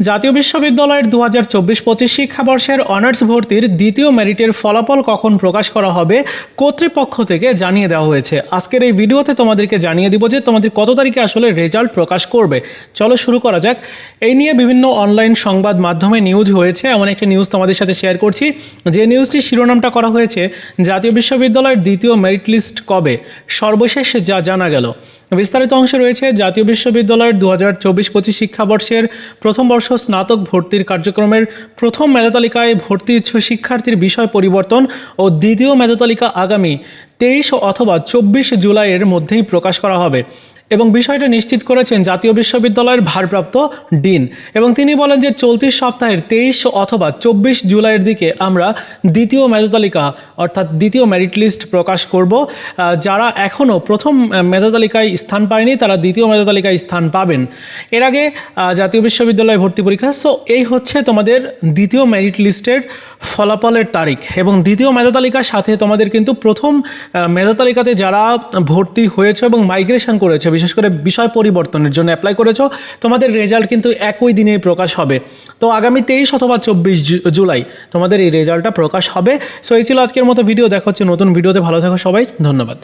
জাতীয় বিশ্ববিদ্যালয়ের দু হাজার চব্বিশ পঁচিশ শিক্ষাবর্ষের অনার্স ভর্তির দ্বিতীয় মেরিটের ফলাফল কখন প্রকাশ করা হবে কর্তৃপক্ষ থেকে জানিয়ে দেওয়া হয়েছে। আজকের এই ভিডিওতে তোমাদেরকে জানিয়ে দিব যে তোমাদের কত তারিখে আসলে রেজাল্ট প্রকাশ করবে। চলো শুরু করা যাক। এই নিয়ে বিভিন্ন অনলাইন সংবাদ মাধ্যমে নিউজ হয়েছে। এমন একটি নিউজ তোমাদের সাথে শেয়ার করছি। যে নিউজটির শিরোনামটা করা হয়েছে, জাতীয় বিশ্ববিদ্যালয়ের দ্বিতীয় মেরিট লিস্ট কবে? সর্বশেষ যা জানা গেল। বিস্তারিত অংশে রয়েছে জাতীয় বিশ্ববিদ্যালয়ের দু হাজার চব্বিশ পঁচিশ শিক্ষাবর্ষের প্রথম বর্ষ স্নাতক ভর্তির কার্যক্রমের প্রথম মেধাতালিকায় ভর্তি ইচ্ছুক শিক্ষার্থীর বিষয় পরিবর্তন ও দ্বিতীয় মেধাতালিকা আগামী তেইশ অথবা চব্বিশ জুলাইয়ের মধ্যেই প্রকাশ করা হবে। এবং বিষয়টা নিশ্চিত করেছেন জাতীয় বিশ্ববিদ্যালয়ের ভারপ্রাপ্ত ডিন। এবং তিনি বলেন যে চলতি সপ্তাহের তেইশ অথবা চব্বিশ জুলাইয়ের দিকে আমরা দ্বিতীয় মেধাতালিকা অর্থাৎ দ্বিতীয় মেরিট লিস্ট প্রকাশ করব। যারা এখনও প্রথম মেধাতালিকায় স্থান পায়নি, তারা দ্বিতীয় মেধাতালিকায় স্থান পাবেন। এর আগে জাতীয় বিশ্ববিদ্যালয়ে ভর্তি পরীক্ষা। সো এই হচ্ছে তোমাদের দ্বিতীয় মেরিট লিস্টের ফলাফলের তারিখ এবং দ্বিতীয় মেধা তালিকার সাথে তোমাদের কিন্তু প্রথম মেধা তালিকাতে যারা ভর্তি হয়েছে এবং মাইগ্রেশন করেছে, বিশেষ করে বিষয় পরিবর্তনের জন্য অ্যাপ্লাই করেছ, তোমাদের রেজাল্ট কিন্তু একই দিনেই প্রকাশ হবে। তো আগামী তেইশ অথবা চব্বিশ জুলাই তোমাদের এই রেজাল্টটা প্রকাশ হবে। সো এই ছিল আজকের মতো ভিডিও দেখা হচ্ছে নতুন ভিডিওতে ভালো থাকো সবাই। ধন্যবাদ।